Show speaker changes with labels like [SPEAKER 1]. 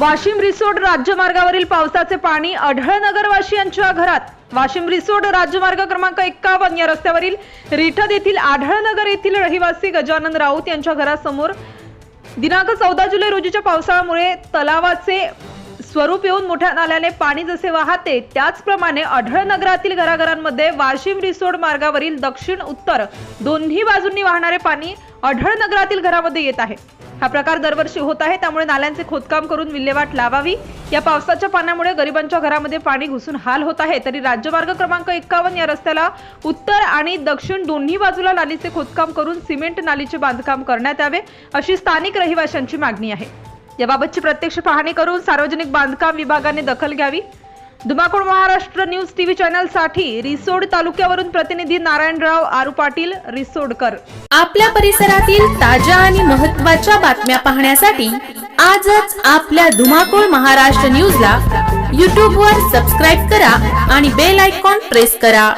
[SPEAKER 1] वाशिम रिसोड राज्यमार्गावरील पावसाचे पाणी आढळनगरवासियांच्या घरात. वाशिम रिसोड राज्यमार्ग क्रमांक एक्कावन्न या रस्त्यावरील रिठद येथील आढळनगर येथील रहिवासी गजानन राऊत यांच्या घरासमोर दिनांक चौदा जुलै रोजीच्या पावसाळ्यामुळे तलावाचे स्वरूप येऊन मोठ्या नाल्याने पाणी जसे वाहते त्याचप्रमाणे अढळ नगरातील घराघरांमध्ये वाशिम रिसोड मार्गावरील दक्षिण उत्तर दोन्ही बाजूंनी वाहणारे पाणी अढळ नगरातील घरामध्ये येत आहे. हा प्रकार दरवर्षी होत आहे. त्यामुळे नाल्यांचे खोदकाम करून विल्हेवाट लावावी. या पावसाच्या पाण्यामुळे गरिबांच्या घरामध्ये पाणी घुसून हाल होत आहे. तरी राज्यमार्ग क्रमांक एक्कावन्न या रस्त्याला उत्तर आणि दक्षिण दोन्ही बाजूला नालीचे खोदकाम करून सिमेंट नालीचे बांधकाम करण्यात यावे अशी स्थानिक रहिवाशांची मागणी आहे. याबाबतची प्रत्यक्ष पाहणी करून सार्वजनिक बांधकाम विभागाने दखल घ्यावी. धुमाकूळ महाराष्ट्र न्यूज टीव्ही चॅनलसाठी रिसोड तालुक्यावरून प्रतिनिधी नारायणराव आरू पाटील रिसोडकर.
[SPEAKER 2] आपल्या परिसरातील ताज्या आणि महत्त्वाच्या बातम्या पाहण्यासाठी आजच आपल्या धुमाकूळ महाराष्ट्र न्यूजला यूट्यूबवर वर सबस्क्राईब करा आणि बेल आयकॉन प्रेस करा.